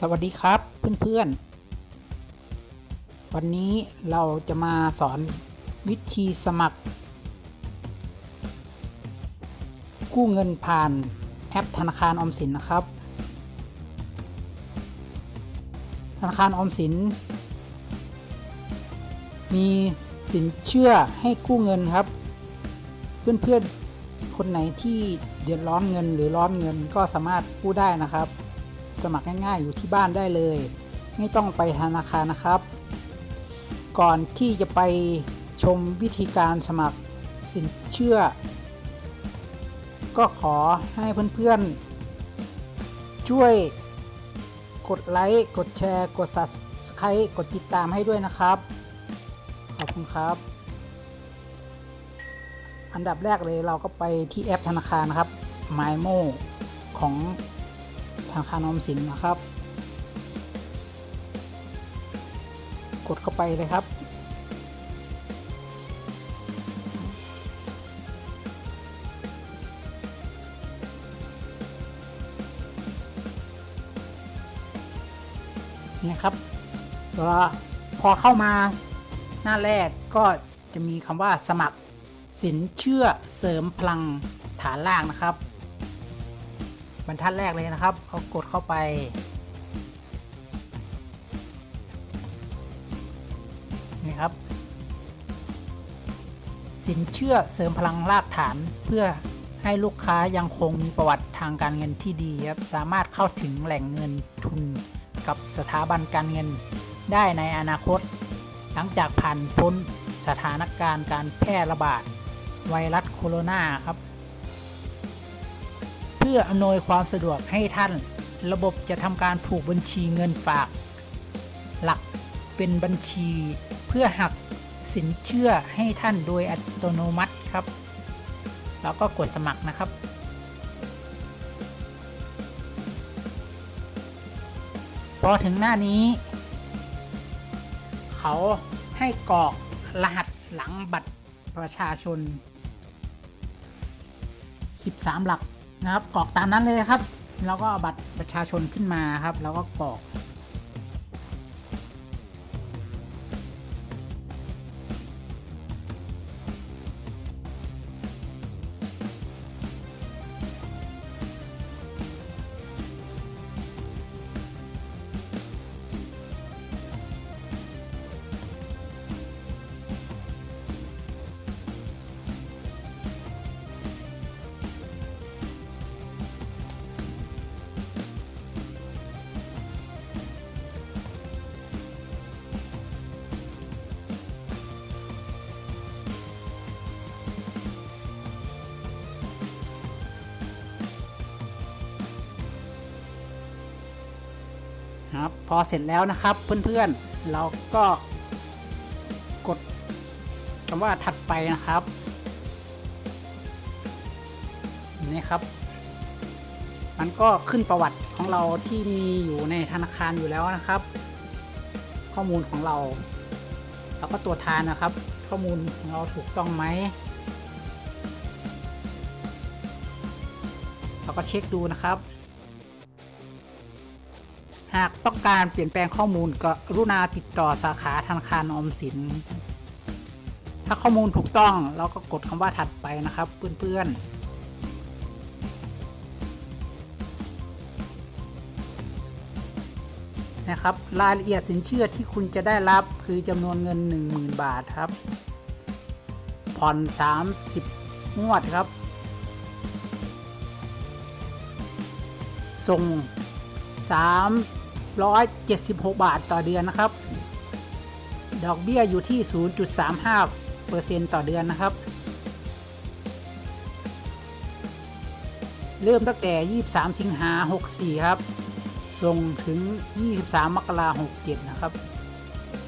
สวัสดีครับเพื่อนๆ วันนี้เราจะมาสอนวิธีสมัคร กู้เงินผ่านแอปธนาคารออมสินนะครับ ธนาคารออมสิน มีสินเชื่อให้กู้เงินครับ เพื่อนๆ คนไหนที่เดือดร้อนเงินหรือร้อนเงินก็สามารถกู้ได้นะครับ สมัครง่ายๆ อยู่ที่บ้านได้เลย ไม่ต้องไปธนาคารนะครับ ก่อนที่จะไปชมวิธีการสมัครสินเชื่อ ก็ขอให้เพื่อนๆ ช่วยกดไลค์ กดแชร์ กด subscribe กดติดตามให้ด้วยนะครับ ขอบคุณครับ อันดับแรกเลยเราก็ไปที่แอปธนาคารนะครับ MyMo ของ ธนาคารออมสินนะครับ กดเข้าไปเลยครับนี่ครับแล้วพอเข้ามาหน้าแรกก็จะมีคำว่าสมัครสินเชื่อเสริมพลังฐานล่างนะครับ บรรทัดแรกเลยนะครับเอากดเข้าไป นี่ครับ สินเชื่อเสริมพลังรากฐานเพื่อให้ลูกค้ายังคงมีประวัติทางการเงินที่ดีครับสามารถเข้าถึงแหล่งเงินทุนกับสถาบันการเงินได้ในอนาคต หลังจากผ่านพ้นสถานการณ์การแพร่ระบาดไวรัสโคโรนาครับ พื่ออำนวยความสะดวกให้ท่าน ระบบจะทำการผูกบัญชีเงินฝาก หลักเป็นบัญชี เพื่อหักสินเชื่อให้ท่านโดยอัตโนมัติครับ แล้วก็กดสมัครนะครับ พอถึงหน้านี้ เขาให้กรอกรหัสหลังบัตรประชาชน 13 หลัก นะครับกรอกตามนั้นเลยครับ แล้วก็เอาบัตรประชาชนขึ้นมาครับ แล้วก็กรอก ครับ พอเสร็จแล้วนะครับเพื่อนๆ เราก็กดคำว่าถัดไปนะครับ นี่ครับ มันก็ขึ้นประวัติของเราที่มีอยู่ในธนาคารอยู่แล้วนะครับ ข้อมูลของเราเราก็ตรวจทานนะครับ ข้อมูลของเราถูกต้องไหมเราก็เช็คดูนะครับ หากต้องการเปลี่ยนแปลงข้อมูลก็รุณาติดต่อสาขาธนาคารออมสิน ถ้าข้อมูลถูกต้องเราก็กดคำว่าถัดไปนะครับเพื่อนๆนะครับรายละเอียดสินเชื่อที่คุณจะได้รับคือจำนวนเงิน 10,000 บาทครับ ผ่อน 30 งวดครับ ส่ง 376 บาทต่อเดือนนะครับ ดอกเบี้ยอยู่ที่ 0.35%ต่อเดือนนะครับ เริ่มตั้งแต่ 23 สิงหา 64 ครับ ส่งถึง 23 มกราคม 67 นะครับ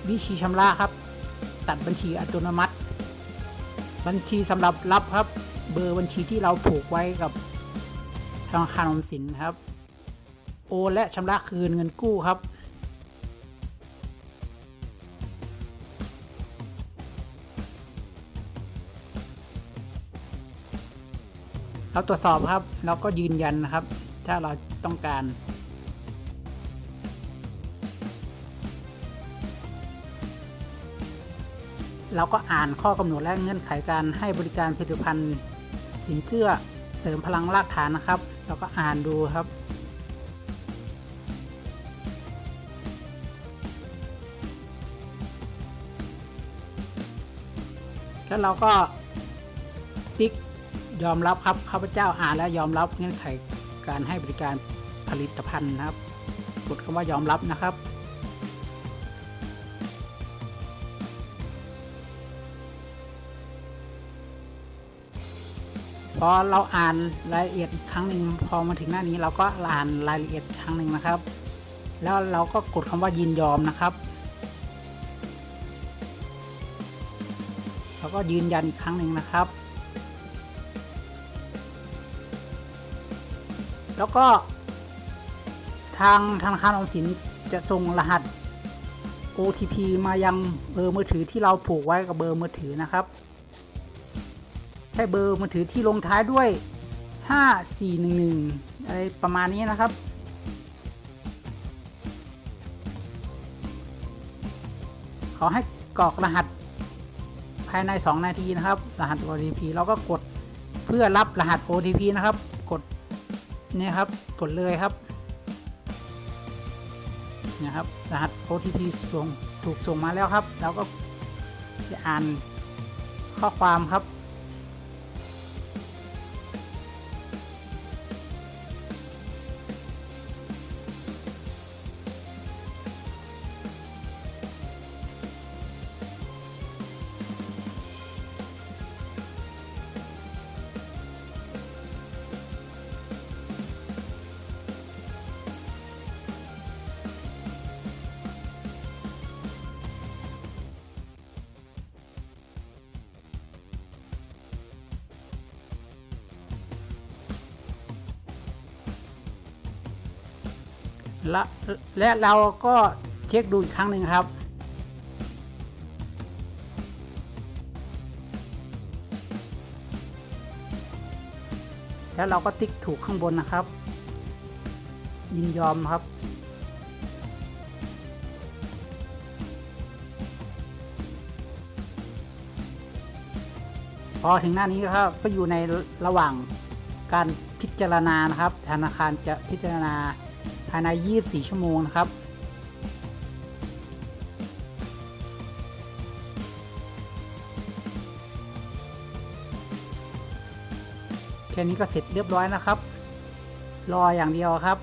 วิธีชำระครับ ตัดบัญชีอัตโนมัติ บัญชีสำหรับรับครับ เบอร์บัญชีที่เราผูกไว้กับธนาคารออมสินครับ โอนและชำระคืนเงินกู้ครับเราตรวจสอบครับเราก็ยืนยันนะครับ ถ้าเราต้องการ เราก็อ่านข้อกำหนดและเงื่อนไขการให้บริการผลิตภัณฑ์ สินเชื่อเสริมพลังรากฐานนะครับ เราก็อ่านดูครับ แล้วเราก็ติ๊กยอมรับครับข้าพเจ้าอ่านและยอมรับเงื่อนไขการให้บริการผลิตภัณฑ์นะครับ กดคำว่ายอมรับนะครับ พอเราอ่านรายละเอียดอีกครั้งหนึ่งพอมาถึงหน้านี้เราก็อ่านรายละเอียดอีกครั้งหนึ่งนะครับ แล้วเราก็กดคำว่ายินยอมนะครับ แล้วก็ยืนยันอีกครั้งหนึ่งนะครับ แล้วก็ ทางธนาคารออมสินจะส่งรหัส OTP มายังเบอร์มือถือที่เราผูกไว้กับเบอร์มือถือนะครับ ใช่เบอร์มือถือที่ลงท้ายด้วย 5411อะไรประมาณนี้นะครับขอให้กรอกรหัสายใน 2 นาทีนะครับ รหัส OTP เราก็กดเพื่อรับรหัส OTP นะครับ กดเนี่ยครับ กดเลยครับนะครับรหัส OTP ส่งถูกส่งมาแล้วครับ เราก็จะอ่านข้อความครับ และและเราก็เช็คดูอีกครั้งหนึ่งครับ แล้วเราก็ติ๊กถูกข้างบนนะครับ ยินยอมครับพอถึงหน้านี้ครับก็อยู่ในระหว่างการพิจารณานะครับ ธนาคารจะพิจารณาายใน 24 ชั่วโมงนะครับแค่นี้ก็เสร็จเรียบร้อยนะครับ รออย่างเดียวครับ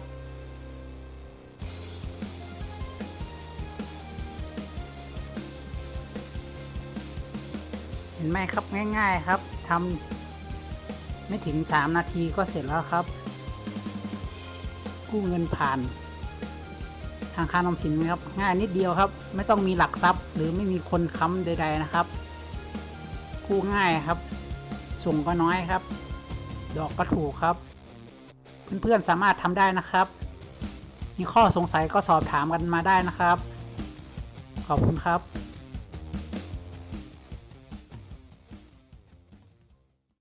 เห็นไหมครับง่าย ๆครับทำไม่ถึง 3 นาทีก็เสร็จแล้วครับ กู้เงินผ่าน ทางคารออมสินครับ ง่ายนิดเดียวครับ ไม่ต้องมีหลักทรัพย์ หรือไม่มีคนค้ำใด ๆนะครับ กู้ง่ายครับ ส่งก็น้อยครับ ดอกก็ถูกครับ เพื่อนๆสามารถทำได้นะครับ มีข้อสงสัยก็สอบถามกันมาได้นะครับ ขอบคุณครับ